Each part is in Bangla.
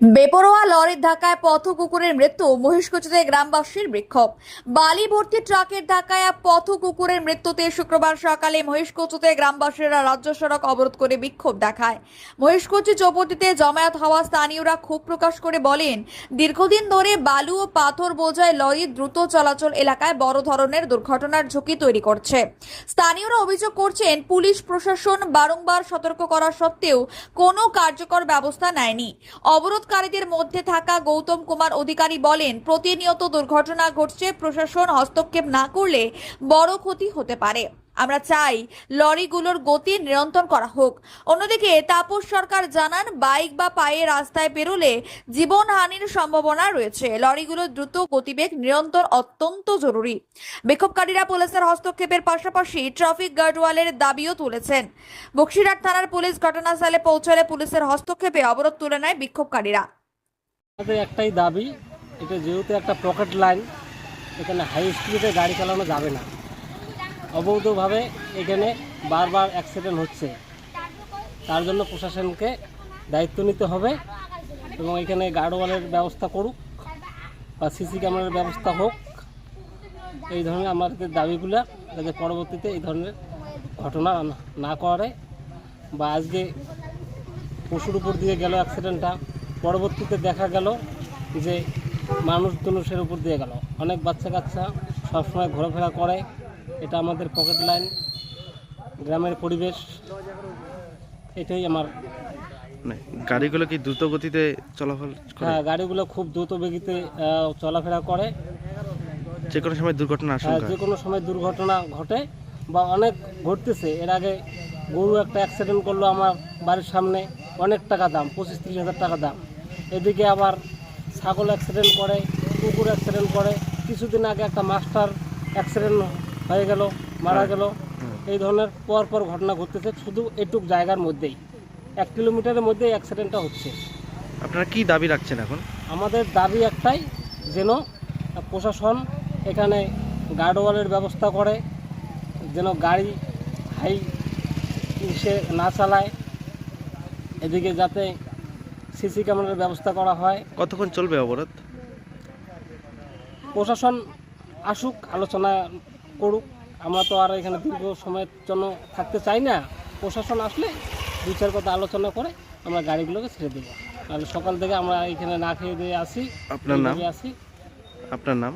বেপরোয়া লরির ধাক্কায় পথ কুকুরের মৃত্যু, মহিষকুচিতে গ্রামবাসীর বিক্ষোভ। বালি ভর্তি ট্রাকের ধাক্কায় পথ কুকুরের মৃত্যুতে শুক্রবার সকালে মহিষকুচিতে গ্রামবাসীরা রাজ্য সড়ক অবরোধ করে বিক্ষোভ দেখায়। মহিষকুচি চৌপটিতে জমায়েত হওয়া স্থানীয়রা ক্ষোভ প্রকাশ করে বলেন, দীর্ঘদিন ধরে বালু ও পাথর বোঝায় লরি দ্রুত চলাচল এলাকায় বড় ধরনের দুর্ঘটনার ঝুঁকি তৈরি করছে। স্থানীয়রা অভিযোগ করছেন, পুলিশ প্রশাসন বারংবার সতর্ক করা সত্ত্বেও কোনো কার্যকর ব্যবস্থা নেয়নি। অবরোধকারীদের মধ্যে থাকা গৌতম কুমার অধিকারী বলেন, প্রতিনিয়ত দুর্ঘটনা ঘটছে, প্রশাসন হস্তক্ষেপ না করলে বড় ক্ষতি হতে পারে। আমরা চাই লরিগুলোর গতি নিয়ন্ত্রণ করা হোক। অন্যদিকে তাপস সরকার জানান, বাইক বা পায়ে রাস্তায় পেরোলে জীবনহানির সম্ভাবনা রয়েছে। লরিগুলোর দ্রুত গতিবেগ নিয়ন্ত্রণ অত্যন্ত জরুরি। বিক্ষোভকারীরা পুলিশের হস্তক্ষেপের পাশাপাশি ট্রাফিক গার্ডওয়ালের দাবিও তুলেছেন। বক্সিরহাট থানার পুলিশ ঘটনাস্থলে পৌঁছলে পুলিশের হস্তক্ষেপে অবরোধ তুলে নেয় বিক্ষোভকারীরা। একটাই দাবি, এটা যেহেতু একটা পকেট লাইন, এখানে হাই স্পিডে গাড়ি চালানো যাবে না। অবৈধভাবে এখানে বারবার অ্যাক্সিডেন্ট হচ্ছে। তার জন্য প্রশাসনকে দায়িত্ব নিতে হবে এবং এখানে গার্ডওয়ালের ব্যবস্থা করুক বা সিসি ক্যামেরার ব্যবস্থা হোক। এই ধরনের আমাদের দাবিগুলো যাতে পরবর্তীতে এই ধরনের ঘটনা না করে বা আজকে পশুর উপর দিয়ে গেল অ্যাক্সিডেন্টটা পরবর্তীতে দেখা গেল যে মানুষ জনুষের উপর দিয়ে গেল। অনেক বাচ্চা কাচ্চা সবসময় ঘোরাফেরা করে। এটা আমাদের পকেট লাইন গ্রামের পরিবেশ এটাই আমার। মানে গাড়িগুলো কি দ্রুত গতিতে চলাফল হ্যাঁ গাড়িগুলো খুব দ্রুত বেগিতে চলাফেরা করে। যে কোনো সময় দুর্ঘটনা হ্যাঁ, আশঙ্কা? যে কোনো সময় দুর্ঘটনা ঘটে বা অনেক ঘটতেছে। এর আগে গরু একটা অ্যাক্সিডেন্ট করল আমার বাড়ির সামনে অনেক টাকা দাম পঁচিশ তিরিশ হাজার টাকা দাম। এদিকে আবার ছাগল অ্যাক্সিডেন্ট করে কুকুর অ্যাক্সিডেন্ট করে। কিছুদিন আগে একটা মাস্টার অ্যাক্সিডেন্ট হয়ে গেল মারা গেল। এই ধরনের পর পর ঘটনা ঘটতেছে শুধু এটুক জায়গার মধ্যেই। এক কিলোমিটারের মধ্যেই অ্যাক্সিডেন্টটা হচ্ছে। আপনারা কি দাবি রাখছেন এখন? আমাদের দাবি একটাই যেন প্রশাসন এখানে গার্ডওয়ালের ব্যবস্থা করে যেন গাড়ি হাই সে না চালায়। এদিকে যাতে সিসি ক্যামেরার ব্যবস্থা করা হয়। কতক্ষণ চলবে অবরোধ? প্রশাসন আসুক আলোচনা করুক। আমরা তো আর এখানে দীর্ঘ সময়ের জন্য থাকতে চাই না। প্রশাসন আসলে দু চার কথা আলোচনা করে আমরা গাড়িগুলোকে ছেড়ে দেবো। তাহলে সকাল থেকে আমরা এখানে না খেয়ে দিয়ে আসি আপনার নাম? আসি। আপনার নাম?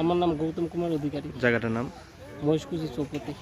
আমার নাম গৌতম কুমার অধিকারী। জায়গাটার নাম? মহেশকুচি চৌপতি।